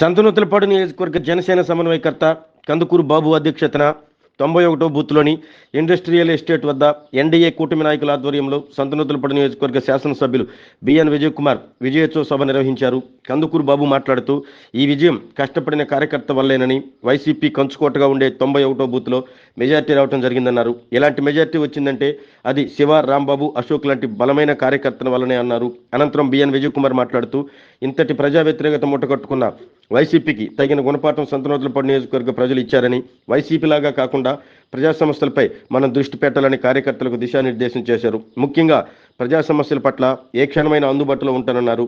సంతనూతలపాడు నియోజకవర్గ జనసేన సమన్వయకర్త కందుకూరు బాబు అధ్యక్షతన తొంభై ఒకటో బూత్లోని ఇండస్ట్రియల్ ఎస్టేట్ వద్ద ఎన్డీఏ కూటమి నాయకుల ఆధ్వర్యంలో సంతనూతలపాడు నియోజకవర్గ శాసనసభ్యులు బిఎన్ విజయ్ కుమార్ విజయోత్సవ సభ నిర్వహించారు. కందుకూరు బాబు మాట్లాడుతూ ఈ విజయం కష్టపడిన కార్యకర్త వల్లేనని వైసీపీ కంచుకోటగా ఉండే తొంభై ఒకటో బూత్లో మెజార్టీ రావడం జరిగిందన్నారు. ఎలాంటి మెజార్టీ వచ్చిందంటే అది శివ రాంబాబు అశోక్ లాంటి బలమైన కార్యకర్తల వల్లనే అన్నారు. అనంతరం బిఎన్ విజయ్ కుమార్ మాట్లాడుతూ ఇంతటి ప్రజా వ్యతిరేకత ముట్టకట్టుకున్న వైసీపీకి తగిన గుణపాఠం సంతనోతులపాడు నియోజకవర్గ ప్రజలు ఇచ్చారని వైసీపీలాగా కాకుండా ప్రజా సమస్యలపై మనం దృష్టి పెట్టాలని కార్యకర్తలకు దిశానిర్దేశం చేశారు. ముఖ్యంగా ప్రజా సమస్యల పట్ల ఏ క్షణమైన అందుబాటులో ఉంటానన్నారు.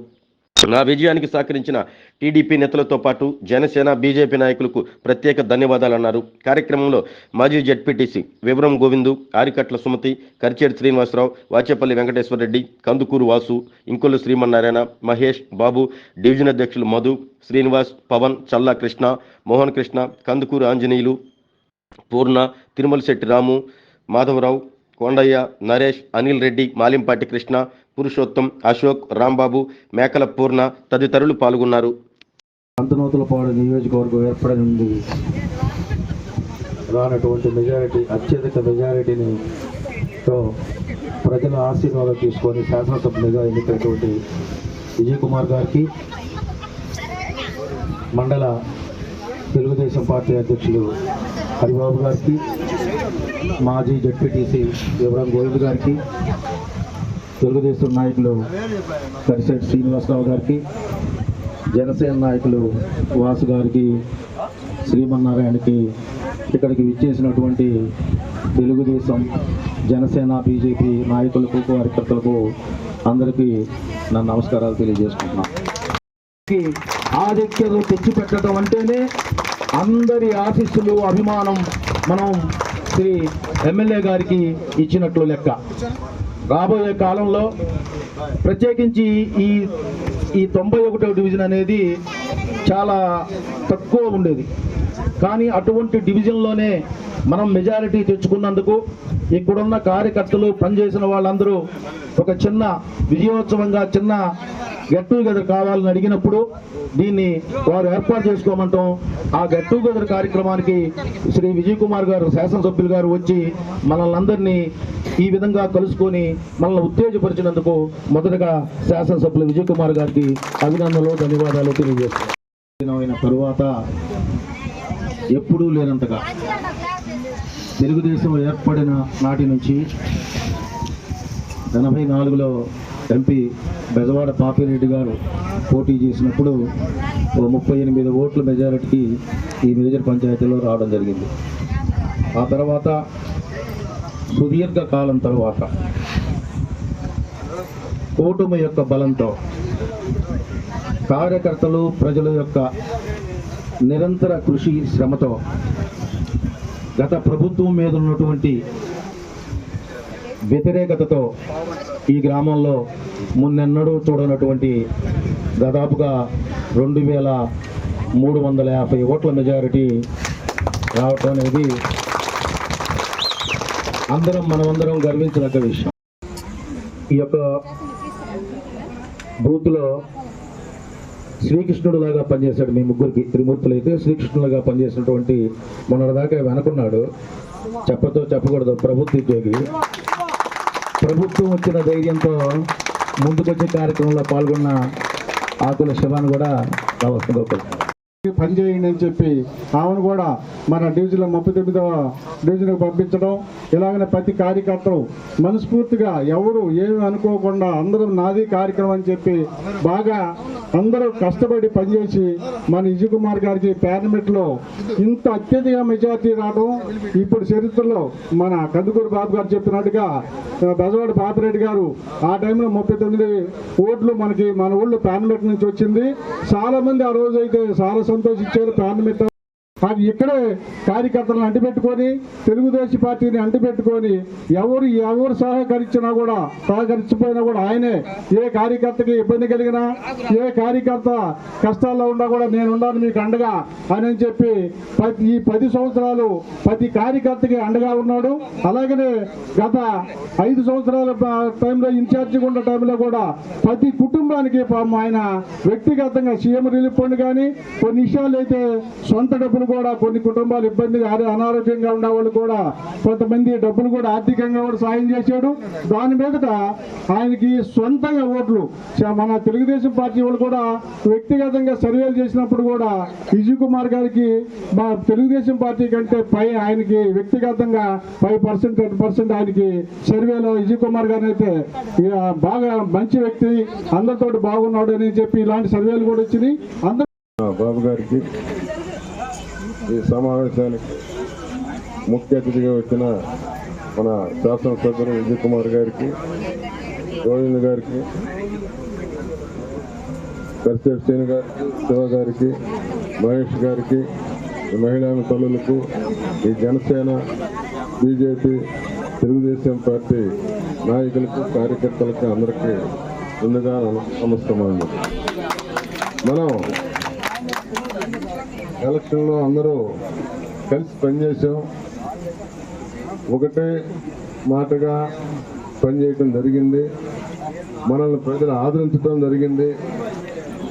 నా విజయానికి సహకరించిన టీడీపీ నేతలతో పాటు జనసేన బీజేపీ నాయకులకు ప్రత్యేక ధన్యవాదాలు అన్నారు కార్యక్రమంలో మాజీ జడ్పీటీసీ వివరం గోవిందు ఆరికట్ల సుమతి కరిచేటి శ్రీనివాసరావు వాచేపల్లి వెంకటేశ్వరరెడ్డి కందుకూరు వాసు ఇంకొల్లు శ్రీమన్నారాయణ మహేష్ బాబు డివిజన్ అధ్యక్షులు మధు శ్రీనివాస్ పవన్ చల్లా కృష్ణ మోహన్ కృష్ణ కందుకూరు ఆంజనేయులు పూర్ణ తిరుమల శెట్టి రాము మాధవరావు కొండయ్య నరేష్ అనిల్ రెడ్డి మాలింపాటి కృష్ణ పురుషోత్తం అశోక్ రాంబాబు మేకల పూర్ణ తదితరులు పాల్గొన్నారు. పంతనూతలపాడు నియోజకవర్గం ఏర్పడింది రానటువంటి మెజారిటీ అత్యధిక మెజారిటీని తో ప్రజల ఆశీర్వాదం తీసుకొని శాసనసభ్యులుగా ఎన్నికైనటువంటి విజయ్ కుమార్ గారికి మండల తెలుగుదేశం పార్టీ అధ్యక్షులు హరిబాబు గారికి మాజీ జడ్పీటీసీ వివరం గోవింద్ గారికి తెలుగుదేశం నాయకులు కరిశెట్టి శ్రీనివాసరావు గారికి జనసేన నాయకులు వాసు గారికి శ్రీమన్నారాయణకి ఇక్కడికి విచ్చేసినటువంటి తెలుగుదేశం జనసేన బీజేపీ నాయకులకు కార్యకర్తలకు అందరికీ నా నమస్కారాలు తెలియజేసుకుంటున్నాను ఆధిక్యతలు తెచ్చిపెట్టడం అంటేనే అందరి ఆశీస్సులు అభిమానం మనం శ్రీ ఎమ్మెల్యే గారికి ఇచ్చినట్లు లెక్క. రాబోయే కాలంలో ప్రత్యేకించి ఈ ఈ తొంభై ఒకటో డివిజన్ అనేది చాలా తక్కువ ఉండేది. కానీ అటువంటి డివిజన్లోనే మనం మెజారిటీ తెచ్చుకున్నందుకు ఇక్కడున్న కార్యకర్తలు పనిచేసిన వాళ్ళందరూ ఒక చిన్న విజయోత్సవంగా చిన్న గెట్ టుగెదర్ కావాలని అడిగినప్పుడు దీన్ని వారు ఏర్పాటు చేసుకోమంటాం. ఆ గెట్ టుగెదర్ కార్యక్రమానికి శ్రీ విజయ్ కుమార్ గారు శాసనసభ్యులు గారు వచ్చి మనల్ని అందరినీ ఈ విధంగా కలుసుకొని మనల్ని ఉత్తేజపరిచినందుకు మొదటగా శాసనసభ్యులు విజయ్ కుమార్ గారికి అభినందనలు ధన్యవాదాలు తెలియజేస్తున్నాం. తర్వాత ఎప్పుడూ లేనంతగా తెలుగుదేశం ఏర్పడిన నాటి నుంచి ఎనభై నాలుగులో ఎంపీ బెజవాడ పాపిరెడ్డి గారు పోటీ చేసినప్పుడు ముప్పై ఎనిమిది ఓట్ల మెజారిటీకి ఈ మేజర్ పంచాయతీలో రావడం జరిగింది. ఆ తర్వాత సుదీర్ఘ కాలం తర్వాత కూటమి యొక్క బలంతో కార్యకర్తలు ప్రజల యొక్క నిరంతర కృషి శ్రమతో గత ప్రభుత్వం మీద ఉన్నటువంటి వ్యతిరేకతతో ఈ గ్రామంలో మున్నెన్నడూ చూడనటువంటి దాదాపుగా రెండు వేల మూడు వందల యాభై ఓట్ల మెజారిటీ రావటం అనేది అందరం మనమందరం గర్వించదగ్గ విషయం. ఈ యొక్క బూత్లో శ్రీకృష్ణుడులాగా పనిచేశాడు మీ ముగ్గురికి త్రిమూర్తులు అయితే శ్రీకృష్ణుడులాగా పనిచేసినటువంటి మొన్నటిదాకా వెనకున్నాడు చెప్పతో చెప్పకూడదు ప్రభుత్వ ఉద్యోగి. ప్రభుత్వం వచ్చిన ధైర్యంతో ముందుకొచ్చే కార్యక్రమంలో పాల్గొన్న ఆకుల శివాన్ని కూడా రావాల్సింది పనిచేయండి అని చెప్పి ఆమెను కూడా మన డివిజన్లో ముప్పై తొమ్మిదవ డివిజన్కు పంపించడం. ఇలాగనే ప్రతి కార్యకర్తలు మనస్ఫూర్తిగా ఎవరు ఏమి అనుకోకుండా అందరూ నాది కార్యక్రమం అని చెప్పి బాగా అందరూ కష్టపడి పనిచేసి మన విజయ్ కుమార్ గారికి పార్లమెంట్లో ఇంత అత్యధిక మెజార్టీ రావడం ఇప్పుడు చరిత్రలో మన కందుకూరు బాబు గారు చెప్పినట్టుగా బెజవాడ బాపిరెడ్డి గారు ఆ టైంలో ముప్పై తొమ్మిది ఓట్లు మనకి మన ఊళ్ళో పార్లమెంట్ నుంచి వచ్చింది. చాలా మంది ఆ రోజు అయితే చాలా సంతోషించారు పార్లమెంట్ అది ఇక్కడే కార్యకర్తలను అంటిపెట్టుకొని తెలుగుదేశం పార్టీని అంటిపెట్టుకొని ఎవరు ఎవరు సహకరించినా కూడా సహకరించిపోయినా కూడా ఆయనే ఏ కార్యకర్తకి ఇబ్బంది కలిగినా ఏ కార్యకర్త కష్టాల్లో ఉన్నా కూడా నేను ఉన్నాను మీకు అండగా అని చెప్పి ప్రతి ఈ పది సంవత్సరాలు ప్రతి కార్యకర్తకి అండగా ఉన్నాడు. అలాగనే గత ఐదు సంవత్సరాల టైంలో ఇన్ఛార్జిగా ఉన్న టైంలో కూడా ప్రతి కుటుంబానికి ఆయన వ్యక్తిగతంగా సీఎం రిలీఫ్ ఫండ్ కానీ కొన్ని విషయాలు అయితే సొంత డబ్బులు కూడా కొన్ని కుటుంబాలు ఇబ్బందిగా అనారోగ్యంగా ఉన్న వాళ్ళు కూడా కొంతమంది డబ్బులు కూడా ఆర్థికంగా కూడా సాయం చేశాడు. దాని మీదట ఆయనకి సొంతంగా ఓట్లు చ- మన తెలుగుదేశం పార్టీ వాళ్ళు కూడా వ్యక్తిగతంగా సర్వేలు చేసినప్పుడు కూడా విజయ్ కుమార్ గారికి మా తెలుగుదేశం పార్టీ కంటే పై ఆయనకి వ్యక్తిగతంగా ఫైవ్ పర్సెంట్ టెన్ పర్సెంట్ ఆయనకి సర్వేలో విజయ్ కుమార్ గారిని అయితే బాగా మంచి వ్యక్తి అందరితో బాగున్నాడు అని చెప్పి ఇలాంటి సర్వేలు కూడా వచ్చినాయి. అందరూ బాబు గారికి ఈ సమావేశానికి ముఖ్య అతిథిగా వచ్చిన మన శాసనసభ్యులు విజయ్ కుమార్ గారికి గోవింద్ గారికి కర్సేప్ శ్రీని గారికి శివ గారికి మహేష్ గారికి మహిళా తల్లులకు ఈ జనసేన బీజేపీ తెలుగుదేశం పార్టీ నాయకులకు కార్యకర్తలకు అందరికీ ముందుగా నమస్తమాను మనం ఎలక్షన్లో అందరూ కలిసి పనిచేసాం ఒకటే మాటగా పనిచేయటం జరిగింది. మనల్ని ప్రజలు ఆదరించడం జరిగింది.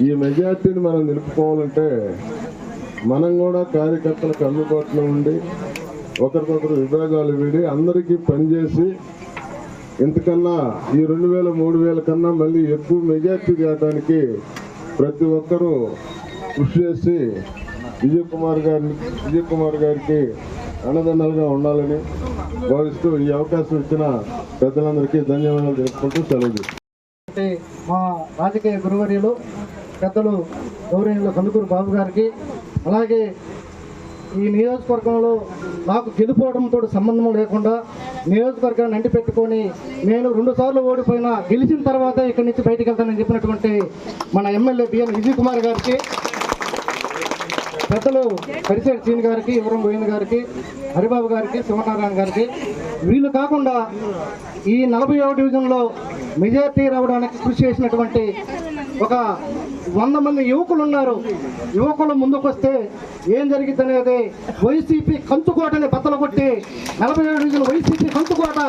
ఈ మెజార్టీని మనం నిలుపుకోవాలంటే మనం కూడా కార్యకర్తలకు అందుబాటులో ఉండి ఒకరికొకరు విభాగాలు వీడి అందరికీ పనిచేసి ఇంతకన్నా ఈ రెండు వేల మూడు వేల కన్నా మళ్ళీ ఎక్కువ మెజార్టీ తేయడానికి ప్రతి ఒక్కరూ కృషి చేసి విజయ్ కుమార్ గారిని విజయ్ కుమార్ గారికి అన్నదండలుగా ఉండాలని భావిస్తూ ఈ అవకాశం ఇచ్చిన పెద్దలందరికీ ధన్యవాదాలు తెలుపుకుంటూ సెలవు అంటే మా రాజకీయ గురువర్యులు పెద్దలు గౌరవనీయులు కందుకూరు బాబు గారికి అలాగే ఈ నియోజకవర్గంలో నాకు గెలుపోవడంతో సంబంధం లేకుండా నియోజకవర్గాన్ని అంటి పెట్టుకొని నేను రెండు సార్లు ఓడిపోయినా గెలిచిన తర్వాత ఇక్కడి నుంచి బయటకు వెళ్తానని చెప్పినటువంటి మన ఎమ్మెల్యే బిఎన్ విజయ్ కుమార్ గారికి పెద్దలు పరిసేటి సీన్ గారికి ఇవరం గోవింద్ గారికి హరిబాబు గారికి శివనారాయణ గారికి వీళ్ళు కాకుండా ఈ నలభై డివిజన్లో మెజార్టీ రావడానికి కృషి చేసినటువంటి ఒక వంద మంది యువకులు ఉన్నారు. యువకులు ముందుకొస్తే ఏం జరిగింది అనేది వైసీపీ కంచుకోటని బద్దలు కొట్టి నలభై ఏడు డివిజన్ వైసీపీ కంచుకోట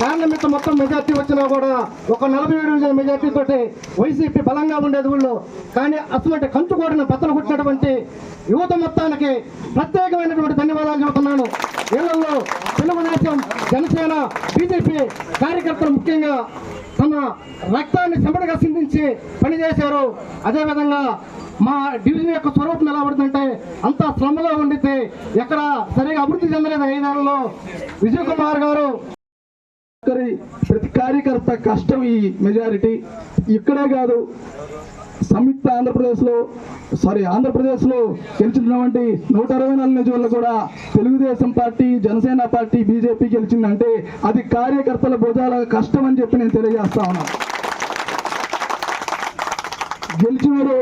పార్లమెంట్ మొత్తం మెజార్టీ వచ్చినా కూడా ఒక నలభై ఏడు డివిజన్ మెజార్టీ తోటి వైసీపీ బలంగా ఉండేది ఊళ్ళో. కానీ అటువంటి కంచుకోటని బద్దలు కుట్టినటువంటి యువత మొత్తానికి ప్రత్యేకమైనటువంటి ధన్యవాదాలు చెబుతున్నాను. ఇళ్ళలో తెలుగుదేశం జనసేన బీజేపీ కార్యకర్తలు ముఖ్యంగా తమ రక్తాన్ని చెమటగా సిందించి పనిచేశారు. అదేవిధంగా మా డివిజన్ యొక్క స్వరూపం ఎలా పడుతుందంటే అంత శ్రమగా ఉండితే ఎక్కడ సరిగా అభివృద్ధి చెందలేదు ఐదేళ్ళలో. విజయ్ కుమార్ గారు ఒక్కరి ప్రతి కార్యకర్త కష్టం ఈ మెజారిటీ ఇక్కడే కాదు సంయుక్త ఆంధ్రప్రదేశ్లో సారీ ఆంధ్రప్రదేశ్లో గెలిచినటువంటి నూట అరవై నాలుగు నియోజకవర్గాలు కూడా Telugu Desam party Janasena party BJP గెలిచిందంటే అది కార్యకర్తల భుజాల కష్టం అని చెప్పి నేను తెలియజేస్తా ఉన్నాను. గెలిచినారు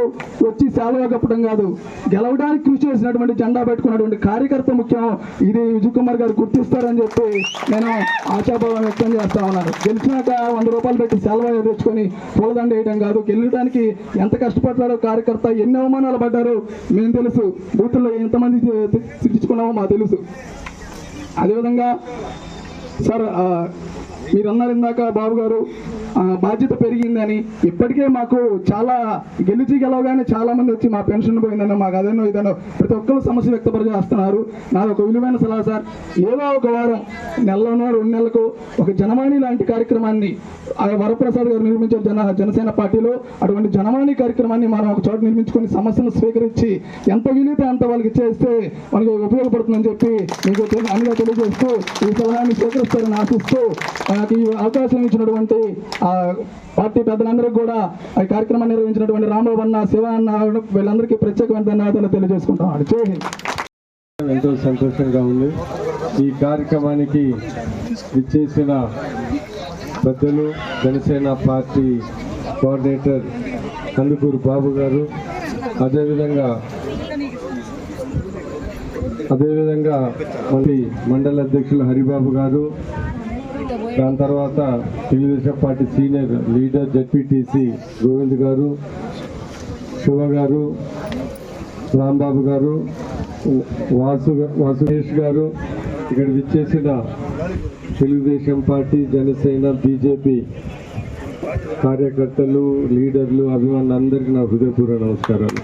వచ్చి సేవగా కప్పడం కాదు. గెలవడానికి కృషి చేసినటువంటి జెండా పెట్టుకున్నటువంటి కార్యకర్త ముఖ్యం ఇది విజయ్ కుమార్ గారు గుర్తిస్తారని చెప్పి నేను ఆశాభావం వ్యక్తం చేస్తా ఉన్నాను. గెలిచినాక వంద రూపాయలు పెట్టి సెలవు తెచ్చుకొని పూలదండ వేయడం కాదు. గెలవడానికి ఎంత కష్టపడ్డారో కార్యకర్త ఎన్ని అవమానాలు పడ్డారో మేము తెలుసు. బూతుల్లో ఎంతమంది తిట్టించుకున్నామో మాకు తెలుసు. అదేవిధంగా సార్ మీరు అన్నారు ఇందాక బాబు గారు బాధ్యత పెరిగిందని ఇప్పటికే మాకు చాలా గెలిచి గెలవగానే చాలా మంది వచ్చి మా పెన్షన్ పోయిందనో మాకు అదనో ఇదనో ప్రతి ఒక్కరు సమస్య వ్యక్తపరిచేస్తున్నారు. నాది ఒక విలువైన సలహా సార్. ఏదో ఒక వారం నెలలోనో రెండు నెలలకు ఒక జనవాణి లాంటి కార్యక్రమాన్ని ఆ వరప్రసాద్ గారు నిర్మించారు జన జనసేన పార్టీలో. అటువంటి జనవాణి కార్యక్రమాన్ని మనం ఒక చోట నిర్మించుకొని సమస్యను స్వీకరించి ఎంత వీలైతే అంత వాళ్ళకి చేస్తే మనకి ఉపయోగపడుతుందని చెప్పి మీకు తెలి- అన్నిగా తెలియజేస్తూ ఈ సలహాన్ని స్వీకరిస్తారని ఆశిస్తూ నాకు ఈ అవకాశం ఇచ్చినటువంటి ఆ పార్టీ పెద్దలందరికీ కూడా ఈ కార్యక్రమాన్ని నిర్వహించినటువంటి రాంబాబు అన్న శివ అన్న వీళ్ళందరికీ ప్రత్యేకమైన ధన్యవాదాలు తెలియజేసుకుంటాం జై హింద్. ఎంతో సంతోషంగా ఉంది. ఈ కార్యక్రమానికి ఇచ్చేసిన పెద్దలు జనసేన పార్టీ కోఆర్డినేటర్ కందుకూరు బాబు గారు అదేవిధంగా అదేవిధంగా మళ్ళీ మండల అధ్యక్షులు హరిబాబు గారు దాని తర్వాత Telugu Desam party senior leader ZPTC Govind గారు శివ గారు రాంబాబు గారు వాసు వాసుకేష్ గారు ఇక్కడ విచ్చేసిన తెలుగుదేశం పార్టీ జనసేన బీజేపీ కార్యకర్తలు లీడర్లు అభిమానులు అందరికీ నా హృదయపూర్వ నమస్కారాలు.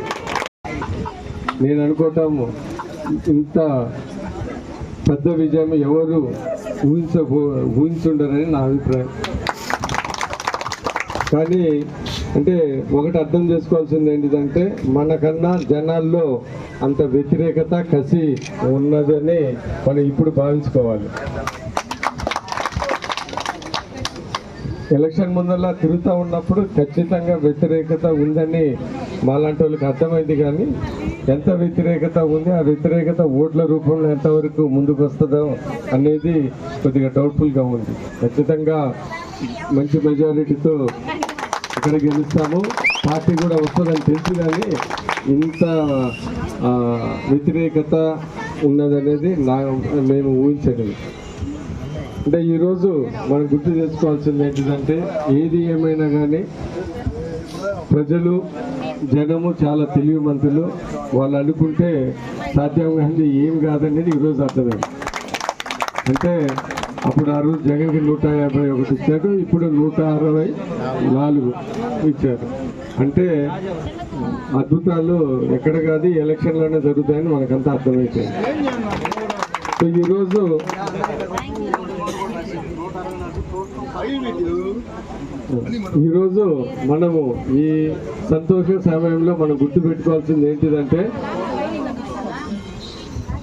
నేను అనుకోవటం ఇంత పెద్ద విజయం ఎవరు ఊహించబో ఊహించుండరని నా అభిప్రాయం. కానీ అంటే ఒకటి అర్థం చేసుకోవాల్సింది ఏంటిదంటే మనకన్నా జనాల్లో అంత వ్యతిరేకత కసి ఉన్నదని మనం ఇప్పుడు భావించుకోవాలి. ఎలక్షన్ ముందలా తిరుగుతూ ఉన్నప్పుడు ఖచ్చితంగా వ్యతిరేకత ఉందని మాలాంటి వాళ్ళకి అర్థమైంది కానీ ఎంత వ్యతిరేకత ఉంది ఆ వ్యతిరేకత ఓట్ల రూపంలో ఎంతవరకు ముందుకు వస్తుందో అనేది కొద్దిగా డౌట్ఫుల్గా ఉంది. ఖచ్చితంగా మంచి మెజారిటీతో ఇక్కడ గెలుస్తాము. పార్టీ కూడా వస్తుందని తెలుసు కానీ ఇంత వ్యతిరేకత ఉన్నదనేది నా మేము ఊహించలేదు అంటే ఈరోజు మనం గుర్తు చేసుకోవాల్సింది ఏంటిదంటే ఏది ఏమైనా కానీ ప్రజలు జనము చాలా తెలివి మంత్రులు వాళ్ళు అనుకుంటే సాధ్యం కానీ ఏం కాదనేది ఈరోజు అర్థమైంది అంటే అప్పుడు ఆ రోజు జగన్కి నూట యాభై ఒకటి ఇచ్చారు ఇప్పుడు నూట అరవై నాలుగు ఇచ్చారు. అంటే అద్భుతాలు ఎక్కడ కాదు ఎలక్షన్లోనే జరుగుతాయని మనకంతా అర్థమవుతాయి సో ఈరోజు ఈరోజు మనము ఈ సంతోష సమయంలో మనం గుర్తు పెట్టుకోవాల్సింది ఏంటిదంటే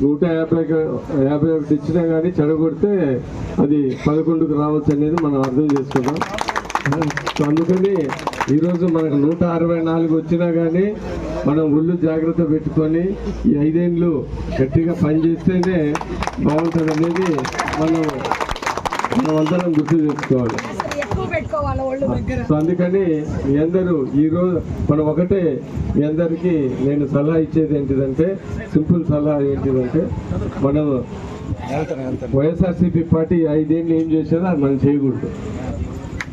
నూట యాభై యాభై ఒకటి ఇచ్చినా కానీ చెడగొడితే అది పదకొండుకు రావచ్చు అనేది మనం అర్థం చేసుకుందాం. సో అందుకని ఈరోజు మనకు నూట అరవై నాలుగు వచ్చినా కానీ మనం ఒళ్ళు జాగ్రత్త పెట్టుకొని ఈ ఐదేళ్ళు గట్టిగా పనిచేస్తేనే బాగుంటుంది అనేది మనం మనం అందరం గుర్తు చేసుకోవాలి. సో అందుకని మీ అందరూ ఈరోజు మనం ఒకటే మీ అందరికీ నేను సలహా ఇచ్చేది ఏంటిదంటే సింపుల్ సలహా ఏంటిదంటే మనం వైఎస్ఆర్సీపీ పార్టీ ఐదేళ్ళు ఏం చేశారో అది మనం చేయకూడదు.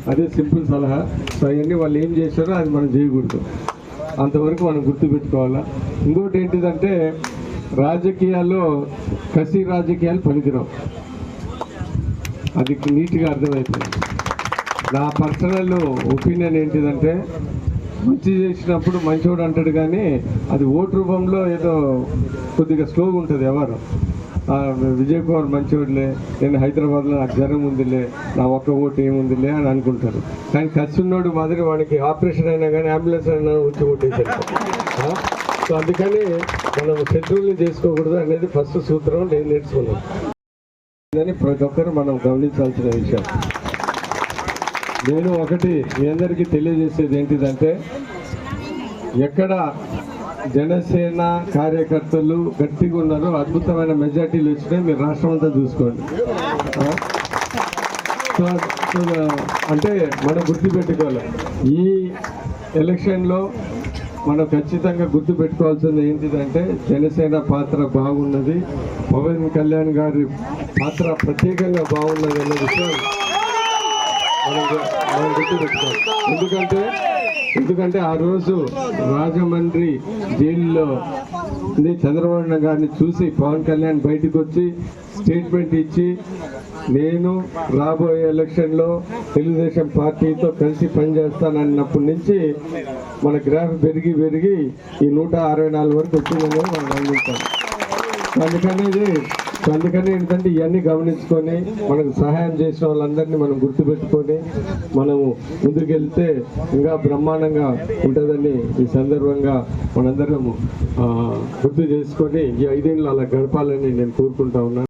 అదే సింపుల్ సలహా. సో అవన్నీ వాళ్ళు ఏం చేశారో అది మనం చేయకూడదు. అంతవరకు మనం గుర్తుపెట్టుకోవాలా. ఇంకోటి ఏంటిదంటే రాజకీయాల్లో కసి రాజకీయాలు పనికిరావు. అది నీట్గా అర్థమవుతుంది నా పర్సనల్ ఒపీనియన్ ఏంటిదంటే మంచి చేసినప్పుడు మంచోడు అంటాడు కానీ అది ఓటు రూపంలో ఏదో కొద్దిగా స్లోగా ఉంటుంది ఎవరు. విజయ్ కుమార్ మంచివాడులే నేను హైదరాబాద్లో నాకు జ్వరం ఉందిలే నా ఒక్క ఓటు ఏముందిలే అని అనుకుంటారు. కానీ ఖర్చు ఉన్నోడు మాదిరి వాడికి ఆపరేషన్ అయినా కానీ అంబులెన్స్ అయినా వచ్చి ఓటేసారు సో అందుకని మనం శత్రువుల్ని చేసుకోకూడదు అనేది ఫస్ట్ సూత్రం నేను నేర్చుకున్నాను. అని ప్రతి ఒక్కరు మనం గమనించాల్సిన విషయం. నేను ఒకటి మీ అందరికీ తెలియజేసేది ఏంటిదంటే ఎక్కడ జనసేన కార్యకర్తలు గట్టిగా ఉన్నారో అద్భుతమైన మెజార్టీలు వచ్చినాయి మీరు రాష్ట్రం అంతా చూసుకోండి. అంటే మనం గుర్తుపెట్టుకోవాలి. ఈ ఎలక్షన్లో మనం ఖచ్చితంగా గుర్తు పెట్టుకోవాల్సింది ఏంటిదంటే జనసేన పాత్ర బాగున్నది పవన్ కళ్యాణ్ గారి పాత్ర ప్రత్యేకంగా బాగున్నది అనే విషయం మనం గుర్తుపెట్టుకోవాలి ఎందుకంటే ఎందుకంటే ఆ రోజు రాజమండ్రి జైల్లో చంద్రబాబు గారిని చూసి పవన్ కళ్యాణ్ బయటకు వచ్చి స్టేట్మెంట్ ఇచ్చి నేను రాబోయే ఎలక్షన్లో తెలుగుదేశం పార్టీతో కలిసి పనిచేస్తానన్నప్పటి నుంచి మన గ్రాఫ్ పెరిగి పెరిగి ఈ నూట అరవై నాలుగు వరకు వచ్చిందని మనం గమనించాం అందుకనేది సో అందుకని ఏంటంటే ఇవన్నీ గమనించుకొని మనకు సహాయం చేసిన వాళ్ళందరినీ మనం గుర్తుపెట్టుకొని మనము ముందుకెళ్తే ఇంకా బ్రహ్మాండంగా ఉంటుందని ఈ సందర్భంగా మనందరం గుర్తు చేసుకొని ఈ ఐదేళ్ళు అలా గడపాలని నేను కోరుకుంటా ఉన్నాను.